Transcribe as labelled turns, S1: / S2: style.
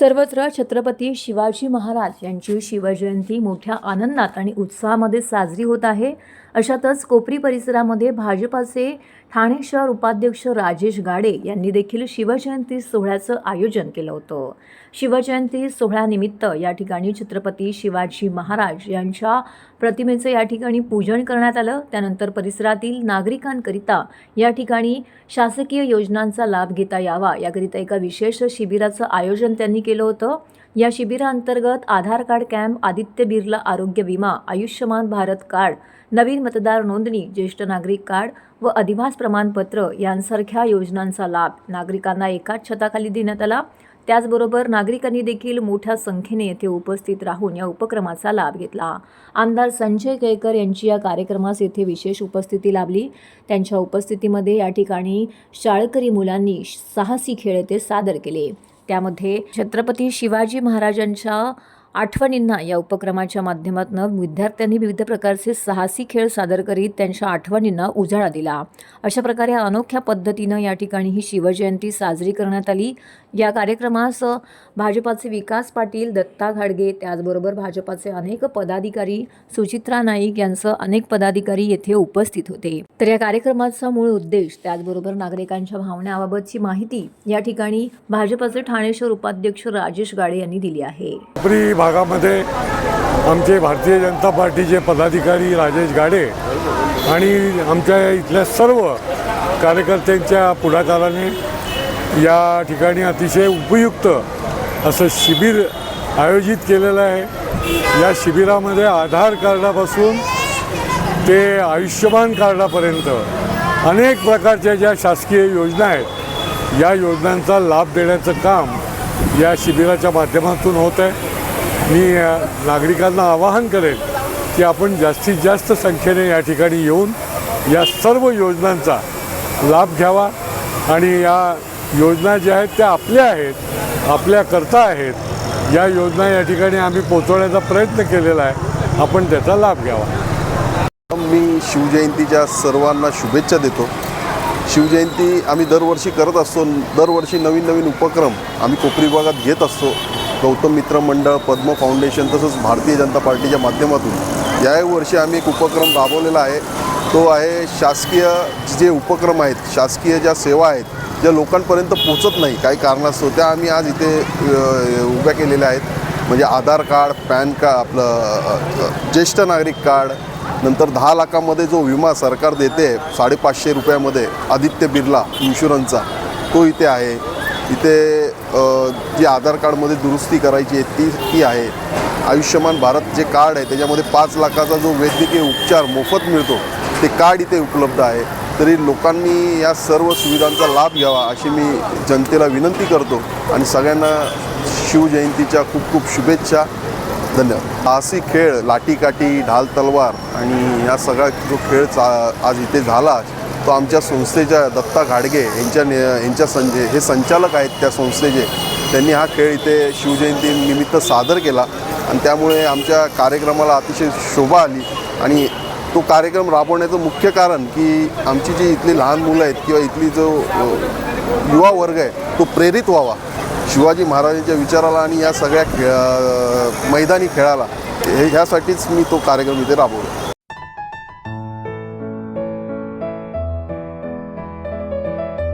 S1: सर्वत्र छत्रपती शिवाजी महाराज यांची शिवजयंती मोठ्या आनंदात आणि उत्साहामध्ये साजरी होत आहे. अशातच कोपरी परिसरामध्ये भाजपाचे ठाणे शहर उपाध्यक्ष राजेश गाडे यांनी देखील शिवजयंती सोहळ्याचं आयोजन केलं होतं. शिवजयंती सोहळ्यानिमित्त या ठिकाणी छत्रपती शिवाजी महाराज यांच्या प्रतिमेचं या ठिकाणी पूजन करण्यात आलं. त्यानंतर परिसरातील नागरिकांकरिता या ठिकाणी शासकीय योजनांचा लाभ घेता यावा याकरिता एका विशेष शिबिराचं आयोजन त्यांनी केलं होतं. या शिबिराअंतर्गत आधार कार्ड कॅम्प आदित्य बिर्ला आरोग्य विमा आयुष्यमान भारत कार्ड नवीन मतदार नोंदणी ज्येष्ठ नागरिक कार्ड व अधिवास प्रमाणपत्र यांसारख्या योजनांचा लाभ. नागरिकांना एकाच छताखाली देण्यात आला. त्याचबरोबर नागरिकांनी देखील मोठ्या संख्येने येथे उपस्थित राहून या उपक्रमाचा लाभ घेतला. आमदार संजय केळकर यांची या कार्यक्रमास येथे विशेष उपस्थिती लाभली. त्यांच्या उपस्थितीमध्ये या ठिकाणी शाळकरी मुलांनी साहसी खेळ येथे सादर केले. त्यामध्ये छत्रपती शिवाजी महाराजांच्या आठवणींना या उपक्रमाच्या माध्यमातून विद्यार्थ्यांनी विविध प्रकारचे साहसी खेळ सादर करीत त्यांच्या आठवणींना उजाळा दिला. अशा प्रकारे अनोख्या पद्धतीनं या ठिकाणी ही शिवजयंती साजरी करण्यात आली. या कार्यक्रमास भाजपाचे विकास पाटील दत्ता घाडगे त्याचबरोबर भाजपाचे अनेक पदाधिकारी सुचित्रा नाईक यांसह अनेक पदाधिकारी येथे उपस्थित होते. तर या कार्यक्रमाचा मूळ उद्देश त्याचबरोबर नागरिकांच्या भावनाबाबतची माहिती या ठिकाणी भाजपाचे ठाणेश्वर उपाध्यक्ष राजेश गाडे यांनी दिली आहे.
S2: भागामध्ये आमचे भारतीय जनता पार्टीचे पदाधिकारी राजेश गाडे आणि आमच्या इथल्या सर्व कार्यकर्त्यांच्या पुढाकाराने या ठिकाणी अतिशय उपयुक्त असं शिबिर आयोजित केलेलं आहे. या शिबिरामध्ये आधार कार्डापासून ते आयुष्यमान कार्डापर्यंत अनेक प्रकारच्या ज्या शासकीय योजना आहेत या योजनांचा लाभ देण्याचं काम या शिबिराच्या माध्यमातून होत आहे. मी नागरिकांना आवाहन करेन की आपण जास्तीत जास्त संख्येने या ठिकाणी येऊन या सर्व योजनांचा लाभ घ्यावा आणि या योजना ज्या आहेत त्या आपल्या आहेत आपल्याकरता आहेत. या योजना या ठिकाणी आम्ही पोचवण्याचा प्रयत्न केलेला आहे. आपण त्याचा लाभ घ्यावा.
S3: मी शिवजयंतीच्या सर्वांना शुभेच्छा देतो. शिवजयंती आम्ही दरवर्षी करत असतो. दरवर्षी नवीन नवीन उपक्रम आम्ही कोपरी विभागात घेत असतो. गौतम मित्र मंडळ पद्म फाउंडेशन तसंच भारतीय जनता पार्टीच्या माध्यमातून याही वर्षी आम्ही एक उपक्रम राबवलेला आहे. तो आहे शासकीय जे उपक्रम आहेत शासकीय ज्या सेवा आहेत ज्या लोकांपर्यंत पोचत नाही काही कारणास्तव त्या आम्ही आज इथे उभ्या केलेल्या आहेत. म्हणजे आधार कार्ड पॅन कार्ड आपलं ज्येष्ठ नागरिक कार्ड नंतर दहा लाखामध्ये जो विमा सरकार देते साडेपाचशे रुपयामध्ये आदित्य बिर्ला इन्शुरन्सचा तो इथे आहे. इथे जी आधार कार्डमध्ये दुरुस्ती करायची आहे ती ती आहे. आयुष्यमान भारत जे कार्ड आहे त्याच्यामध्ये पाच लाखाचा जो वैद्यकीय उपचार मोफत मिळतो ते कार्ड इथे उपलब्ध आहे. तरी लोकांनी या सर्व सुविधांचा लाभ घ्यावा अशी मी जनतेला विनंती करतो. आणि सगळ्यांना शिवजयंतीच्या खूप खूप शुभेच्छा. धन्यवाद. साहसी खेळ लाठीकाठी ढाल तलवार आणि या सगळा जो खेळ चा आज इथे झाला तो आमच्या संस्थेच्या दत्ता घाडगे यांच्या ने यांच्या संजे हे संचालक आहेत त्या संस्थेचे. त्यांनी हा खेळ इथे शिवजयंतीनिमित्त सादर केला. आणि त्यामुळे आमच्या कार्यक्रमाला अतिशय शोभा आली. आणि तो कार्यक्रम राबवण्याचं मुख्य कारण की आमची जी इथली लहान मुलं आहेत किंवा इथली जो युवा वर्ग आहे तो प्रेरित व्हावा. शिवाजी महाराजांच्या विचाराला आणि या सगळ्या खेळ मैदानी खेळाला हे ह्यासाठीच मी तो कार्यक्रम इथे राबवला